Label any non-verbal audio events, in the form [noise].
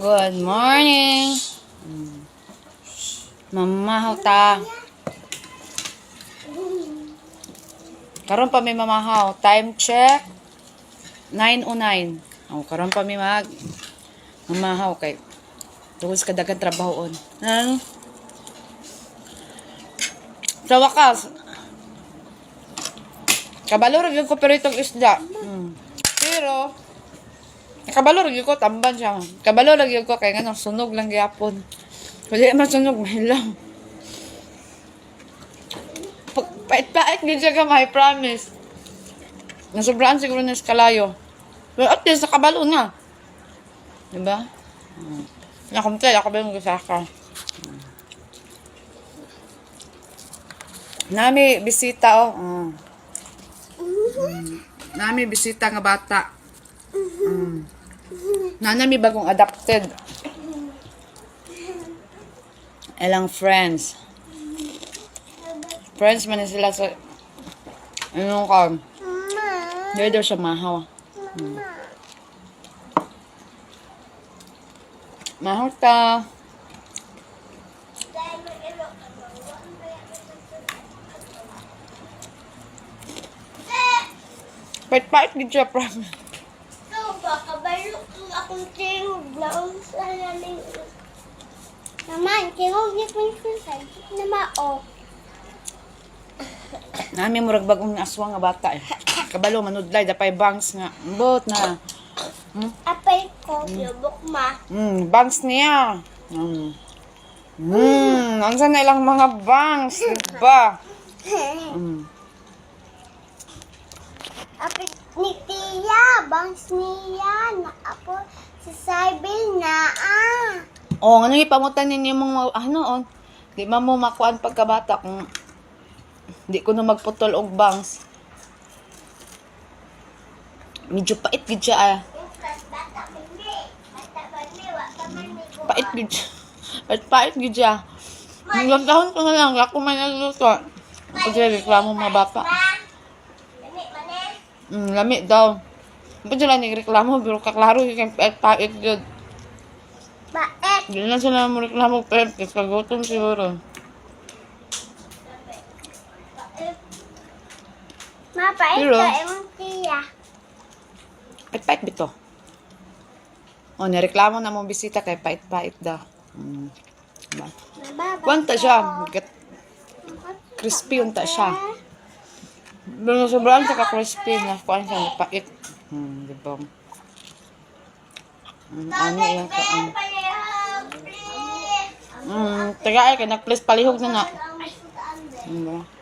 Good morning. Mamahaw ta. Karon pa may mamahaw. Time check. 9.09. Oh, karon pa may mag mamahaw kay Tuwis ka dagan trabahoon. Ano? Sa wakas, kabalo rin ko pero isda. Hmm. Pero, kabalo rin ko, tamban siya. Kabalo lagi ko, kaya nga sunog lang gyapon. Kasi man sunog, mahilaw. Pait-pait din siya gamay, promise. Nasobraan siguro ng kalayo. Pero at least, nakabalo na. Diba? Hmm. Nakumtay, ako ba yung gasaka? Nami, bisita, oh. Mm. Mm. Nami, bisita nga bata. Mm. Nanami bagong adopted. Elang friends. Friends man sila sa... Ano ka? Dahil daw siya mahaw. Mm. Mahaw ta. Pait-pait gid siya, promise. So, baka balo kung akong tingog na sa namin. Naman, tingog niya kung sa na mao. Nami murag bagong aswang nga bata eh. Kabalo manudlay dapay bangs nga. Bot na. Apay ko, lubok ma. Mm, bangs niya. Mm. Mm, ang na ilang mga bangs, diba? [laughs] Mm. Apay ni bangs niya, na ako sa Cybil na ah. Oh, ano ipamutan ninyo mong ano on? Di man mo makuan pagkabata kung di ko na magputol og bangs. Medyo pait gid siya ah. Man Pait gid siya. Pait pait gid siya. Hanggang taon ko na lang ako may nagluto. Siya reklamo mga bata. Mm, lami daw. Ba sila ni reklamo pero kaklaro yung pait pait gid. Baet. Hindi na sila mo reklamo kasi kagutom siguro. Mapait Pero- ka, emang Tia. Pait pait bito. Oh, nireklamo na mong bisita kay pait pait daw. Mm. Diba? Kwanta siya. Crispy unta siya. Pero sobrang siya ka-crispy na kuan siya pait. Hmm, di ba? Mm, ano yan ka? Um, mm, taga ay kay nag-place palihog na. Ang din. Diba?